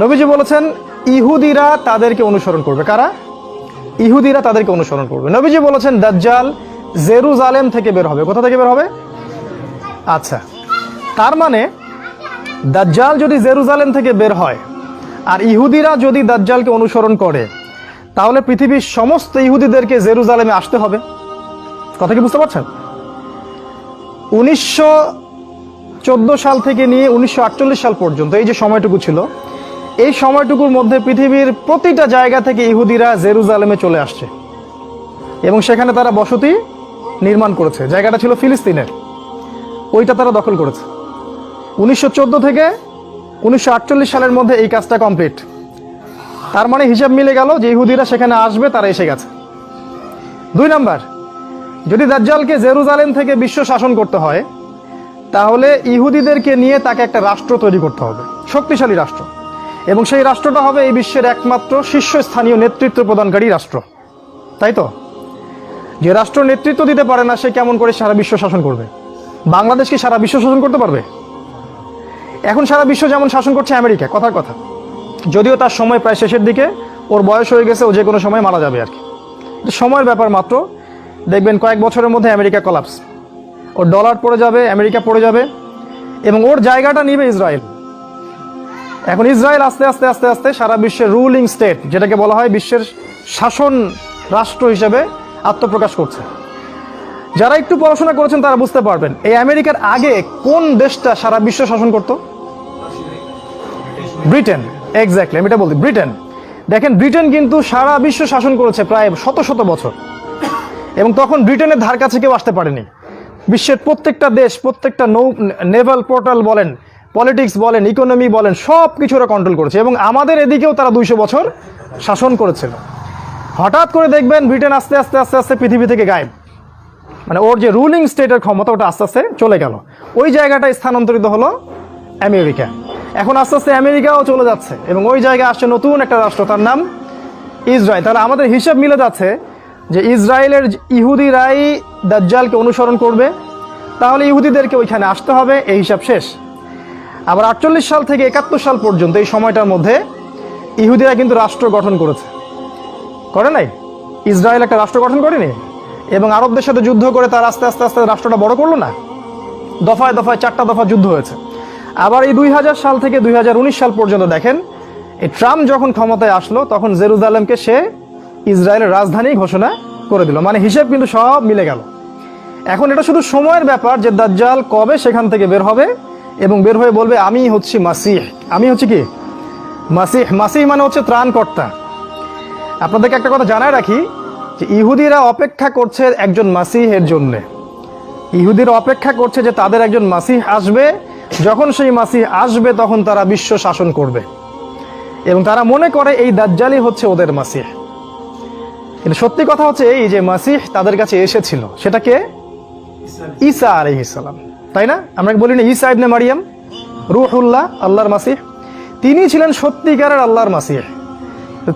নবীজি বলেছেন, ইহুদিরা তাদেরকে অনুসরণ করবে। কারা? ইহুদিরা তাদেরকে অনুসরণ করবে। নবীজি বলেছেন, দাজ্জাল জেরুজালেম থেকে বের হবে। কোথা থেকে বের হবে? আচ্ছা। তার মানে দাজ্জাল যদি জেরুজালেম থেকে বের হয়, আর ইহুদিরা যদি দাজ্জালকে অনুসরণ করে, তাহলে পৃথিবীর সমস্ত ইহুদিদেরকে জেরুজালেমে আসতে হবে। কথা কি বুঝতে পারছেন? উনিশশো চোদ্দ সাল থেকে নিয়ে উনিশশো আটচল্লিশ সাল পর্যন্ত, এই যে সময়টুকু ছিল এই সময়টুকুর মধ্যে পৃথিবীর প্রতিটা জায়গা থেকে ইহুদিরা জেরুজালেমে চলে আসছে। এবং সেখানে তারা বসতি নির্মাণ করেছে। জায়গাটা ছিল ফিলিস্তিনের। ওইটা তারা দখল করেছে। উনিশশো চোদ্দ থেকে উনিশশো আটচল্লিশ সালের মধ্যে এই কাজটা কমপ্লিট। তার মানে হিসাব মিলে গেল যে ইহুদিরা সেখানে আসবে, তারা এসে গেছে। দুই নাম্বার, যদি দাজ্জালকে জেরুজালেম থেকে বিশ্ব শাসন করতে হয়, তাহলে ইহুদিদেরকে নিয়ে তাকে একটা রাষ্ট্র তৈরি করতে হবে। শক্তিশালী রাষ্ট্র। এবং সেই রাষ্ট্রটা হবে এই বিশ্বের একমাত্র শীর্ষস্থানীয় নেতৃত্ব প্রদানকারী রাষ্ট্র। তাই তো? যে রাষ্ট্র নেতৃত্ব দিতে পারে না, সে কেমন করে সারা বিশ্ব শাসন করবে? বাংলাদেশ কি সারা বিশ্ব শাসন করতে পারবে? এখন সারা বিশ্ব যেমন শাসন করছে আমেরিকা, কথার কথা। যদিও তার সময় প্রায় শেষের দিকে, ওর বয়স হয়ে গেছে, ও যে কোনো সময় মারা যাবে আর কি। সময়ের ব্যাপার মাত্র। দেখবেন কয়েক বছরের মধ্যে আমেরিকা কলাপস ওর ডলার পড়ে যাবে, আমেরিকা পড়ে যাবে, এবং ওর জায়গাটা নিবে ইসরায়েল। এখন ইসরায়েল আস্তে আস্তে আস্তে আস্তে সারা বিশ্বের রুলিং স্টেট যেটাকে বলা হয় বিশ্বের শাসন রাষ্ট্র হিসেবে আত্মপ্রকাশ করছে। যারা একটু পড়াশোনা করেছেন তারা বুঝতে পারবেন, এই আমেরিকার আগে কোন দেশটা সারা বিশ্ব শাসন করত? ব্রিটেন এক্স্যাক্টলি আমি এটা বলছি, ব্রিটেন। দেখেন, ব্রিটেন কিন্তু সারা বিশ্ব শাসন করেছে প্রায় শত শত বছর। এবং তখন ব্রিটেনের ধার কাছে কেউ আসতে পারেনি। বিশ্বের প্রত্যেকটা দেশ, প্রত্যেকটা নৌ, নেভাল পোর্টাল বলেন পলিটিক্স বলেন, ইকোনমি বলেন সব কিছু ওরা কন্ট্রোল করেছে এবং আমাদের এদিকেও তারা দুইশো বছর শাসন করেছিল। হঠাৎ করে দেখবেন ব্রিটেন আস্তে আস্তে আস্তে আস্তে পৃথিবী থেকে গায়েব। মানে ওর যে রুলিং স্টেটের ক্ষমতা ওটা আস্তে আস্তে চলে গেল। ওই জায়গাটা স্থানান্তরিত হলো আমেরিকা। এখন আস্তে আস্তে আমেরিকাও চলে যাচ্ছে এবং ওই জায়গায় আসছে নতুন একটা রাষ্ট্র, তার নাম ইসরায়েল। তাহলে আমাদের হিসাব মিলে যাচ্ছে যে ইসরায়েলের ইহুদিরাই দাজ্জালকে অনুসরণ করবে। তাহলে ইহুদিদেরকে ওইখানে আসতে হবে, এই হিসাব শেষ। আবার আটচল্লিশ সাল থেকে একাত্তর সাল পর্যন্ত এই সময়টার মধ্যে ইহুদিরা কিন্তু রাষ্ট্র গঠন করেছে। করে নাই? ইসরায়েল একটা রাষ্ট্র গঠন করেনি? এবং আরবদের সাথে যুদ্ধ করে তার আস্তে আস্তে আস্তে রাষ্ট্রটা বড় করল না? দফায় দফায় চারটা দফা যুদ্ধ হয়েছে। আবার এই দুই হাজার সাল থেকে দুই হাজার উনিশ সাল পর্যন্ত দেখেন, এই ট্রাম্প যখন ক্ষমতায় আসলো, তখন জেরুজালেমকে সে ইসরায়েলের রাজধানী ঘোষণা করে দিল। মানে হিসেব কিন্তু সব মিলে গেল। এখন এটা শুধু সময়ের ব্যাপার যে দাজ্জাল কবে সেখান থেকে বের হবে এবং বের হয়ে বলবে, আমি হচ্ছি মাসিহ। আমি হচ্ছে কি? মাসিহ। মাসিহ মানে হচ্ছে ত্রাণকর্তা। আপনাদেরকে একটা কথা জানায় রাখি যে ইহুদিরা অপেক্ষা করছে একজন মাসিহের জন্যে। ইহুদিরা অপেক্ষা করছে যে তাদের একজন মাসিহ আসবে। যখন সেই মাসিহ আসবে, তখন তারা বিশ্ব শাসন করবে। এবং তারা মনে করে এই দাজ্জালি হচ্ছে ওদের মাসিহ। কিন্তু সত্যি কথা হচ্ছে এই যে মাসিহ তাদের কাছে এসেছিল। সেটাকে ঈসা আলহিসাল্লাম তাই না? আমরা বলি না, ঈসা ইবনে মারিয়াম, রুহুল্লাহ, আল্লাহর মাসিহ। তিনি ছিলেন সত্যিকারের আল্লাহর মাসিহ।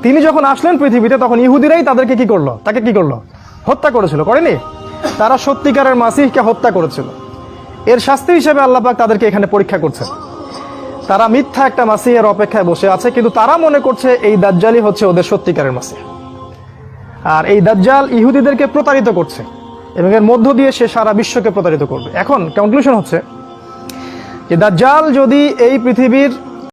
তিনি যখন আসলেন পৃথিবীতে, তখন ইহুদিরাই তাদেরকে কি করল? তাকে কি করল? হত্যা করেছিল, করেনি? তারা সত্যিকারের মাসিহকে হত্যা করেছিল। এর শাস্তি হিসেবে আল্লাহ পাক তাদেরকে এখানে পরীক্ষা করছে তারা মিথ্যা একটা মাসিহের অপেক্ষায় বসে আছে, কিন্তু তারা মনে করছে এই দাজ্জালই হচ্ছে ওদের সত্যিকারের মাসিহ। আর এই দাজ্জাল ইহুদিদেরকে প্রতারিত করছে। এবং এর মধ্য দিয়ে সে সারা বিশ্বকে প্রতারিত করবে। এখন কনক্লুশন হচ্ছে যে দাজ্জাল যদি এই পৃথিবীর